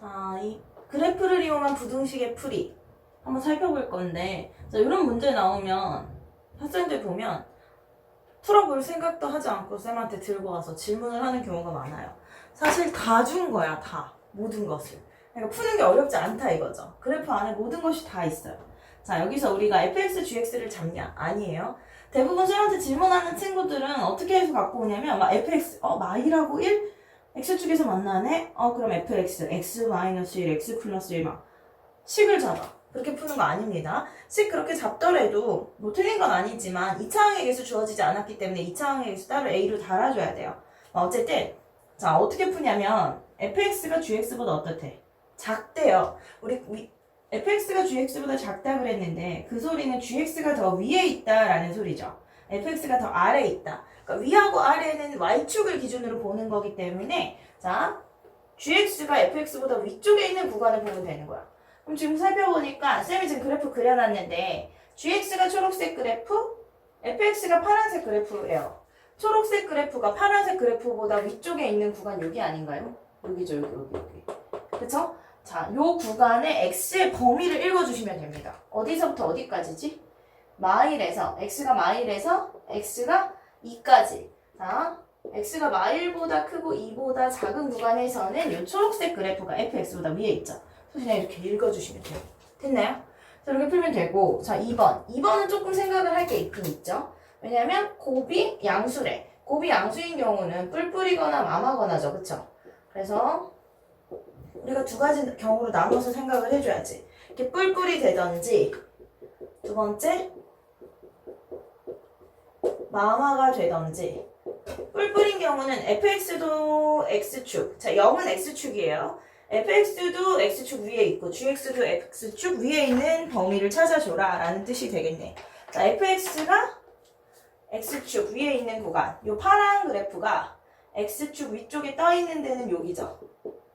자, 이 그래프를 이용한 부등식의 풀이 한번 살펴볼 건데, 자, 이런 문제 나오면 학생들 보면 풀어볼 생각도 하지 않고 쌤한테 들고 와서 질문을 하는 경우가 많아요. 사실 다 준 거야, 다. 모든 것을. 그러니까 푸는 게 어렵지 않다 이거죠. 그래프 안에 모든 것이 다 있어요. 자, 여기서 우리가 fx, gx를 잡냐? 아니에요. 대부분 쌤한테 질문하는 친구들은 어떻게 해서 갖고 오냐면, 막 fx, 어, 마이라고 1? X축에서 만나네? 어, 그럼 fx, x 마이너스 1, x 플러스 1 막. 식을 잡아. 그렇게 푸는 거 아닙니다. 식 그렇게 잡더라도, 뭐 틀린 건 아니지만, 2차항의 개수 주어지지 않았기 때문에 2차항의 개수 따로 a로 달아줘야 돼요. 어, 어쨌든, 자, 어떻게 푸냐면, fx가 gx보다 어떻대? 작대요. 우리, 위, fx가 gx보다 작다 그랬는데, 그 소리는 gx가 더 위에 있다라는 소리죠. fx가 더 아래에 있다. 그러니까 위하고 아래는 y축을 기준으로 보는 거기 때문에, 자, gx가 fx보다 위쪽에 있는 구간을 보면 되는 거야. 그럼 지금 살펴보니까, 쌤이 지금 그래프 그려놨는데, gx가 초록색 그래프, fx가 파란색 그래프예요. 초록색 그래프가 파란색 그래프보다 위쪽에 있는 구간 여기 아닌가요? 여기죠, 여기, 여기, 여기. 그쵸? 자, 요 구간의 x의 범위를 읽어주시면 됩니다. 어디서부터 어디까지지? 마일에서, x가 마일에서 x가 2까지. 자, x가 마일보다 크고 2보다 작은 구간에서는 요 초록색 그래프가 fx보다 위에 있죠. 그래서 그냥 이렇게 읽어주시면 돼요. 됐나요? 자, 이렇게 풀면 되고, 자, 2번. 2번은 조금 생각을 할 게 있긴 있죠. 왜냐면 곱이 양수래. 곱이 양수인 경우는 뿔뿔이거나 마마거나죠. 그쵸? 그래서 우리가 두 가지 경우로 나눠서 생각을 해줘야지. 이렇게 뿔뿔이 되던지, 두 번째, 마마가 되던지. 뿔뿔인 경우는 fx도 x축. 자, 0은 x축이에요. fx도 x축 위에 있고, gx도 x축 위에 있는 범위를 찾아줘라. 라는 뜻이 되겠네. 자, fx가 x축 위에 있는 구간. 요 파란 그래프가 x축 위쪽에 떠 있는 데는 여기죠.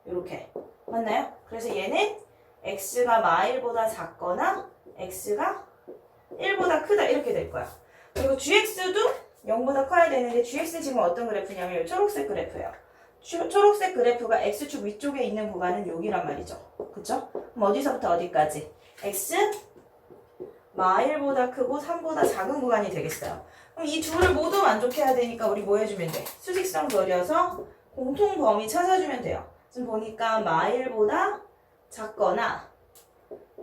요렇게. 맞나요? 그래서 얘는 x가 마일보다 작거나 x가 1보다 크다 이렇게 될 거야. 그리고 gx도 0보다 커야 되는데 gx 지금 어떤 그래프냐면 요 초록색 그래프예요. 초, 초록색 그래프가 x축 위쪽에 있는 구간은 여기란 말이죠. 그쵸? 그럼 어디서부터 어디까지? x 마일보다 크고 3보다 작은 구간이 되겠어요. 그럼 이 둘을 모두 만족해야 되니까 우리 뭐 해주면 돼? 수직선 그려서 공통 범위 찾아주면 돼요. 지금 보니까 마일보다 작거나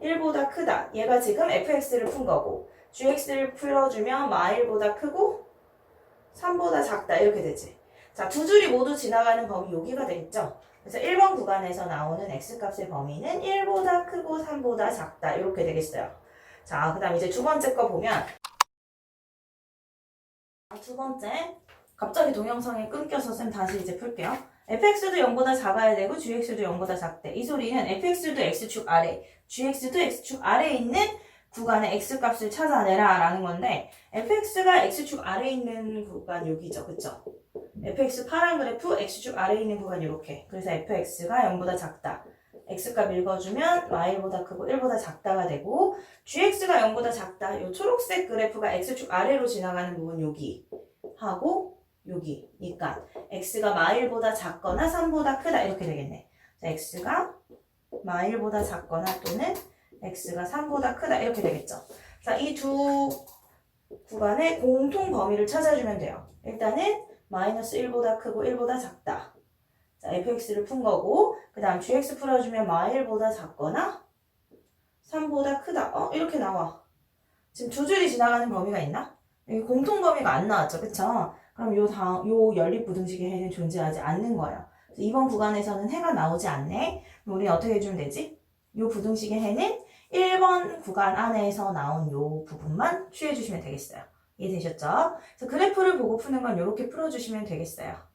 1보다 크다. 얘가 지금 fx를 푼 거고 gx를 풀어주면 마일보다 크고 3보다 작다. 이렇게 되지. 자, 두 줄이 모두 지나가는 범위 여기가 되겠죠? 그래서 1번 구간에서 나오는 x값의 범위는 1보다 크고 3보다 작다. 이렇게 되겠어요. 자, 그 다음 이제 두 번째 거 보면 두 번째 갑자기 동영상이 끊겨서 쌤 다시 이제 풀게요. fx도 0보다 작아야 되고 gx도 0보다 작대. 이 소리는 fx도 x축 아래, gx도 x축 아래에 있는 구간의 x값을 찾아내라 라는 건데 fx가 x축 아래에 있는 구간 여기죠. 그쵸? fx 파란 그래프 x축 아래에 있는 구간 이렇게. 그래서 fx가 0보다 작다. x값 읽어주면 y보다 크고 1보다 작다가 되고 gx가 0보다 작다. 요 초록색 그래프가 x축 아래로 지나가는 부분 여기 하고 여기니까 x가 마일보다 작거나 3보다 크다 이렇게 되겠네. 자, x가 마일보다 작거나 또는 x가 3보다 크다 이렇게 되겠죠. 자, 이 두 구간의 공통 범위를 찾아주면 돼요. 일단은 마이너스 1보다 크고 1보다 작다. 자, fx를 푼 거고 그 다음 gx 풀어주면 마일보다 작거나 3보다 크다. 어? 이렇게 나와. 지금 두 줄이 지나가는 범위가 있나? 여기 공통 범위가 안 나왔죠. 그쵸? 그럼 요 다음, 요 연립부등식의 해는 존재하지 않는 거예요. 그래서 이번 구간에서는 해가 나오지 않네? 그럼 우리는 어떻게 해주면 되지? 요 부등식의 해는 1번 구간 안에서 나온 요 부분만 취해 주시면 되겠어요. 이해되셨죠? 그래서 그래프를 보고 푸는 건 이렇게 풀어주시면 되겠어요.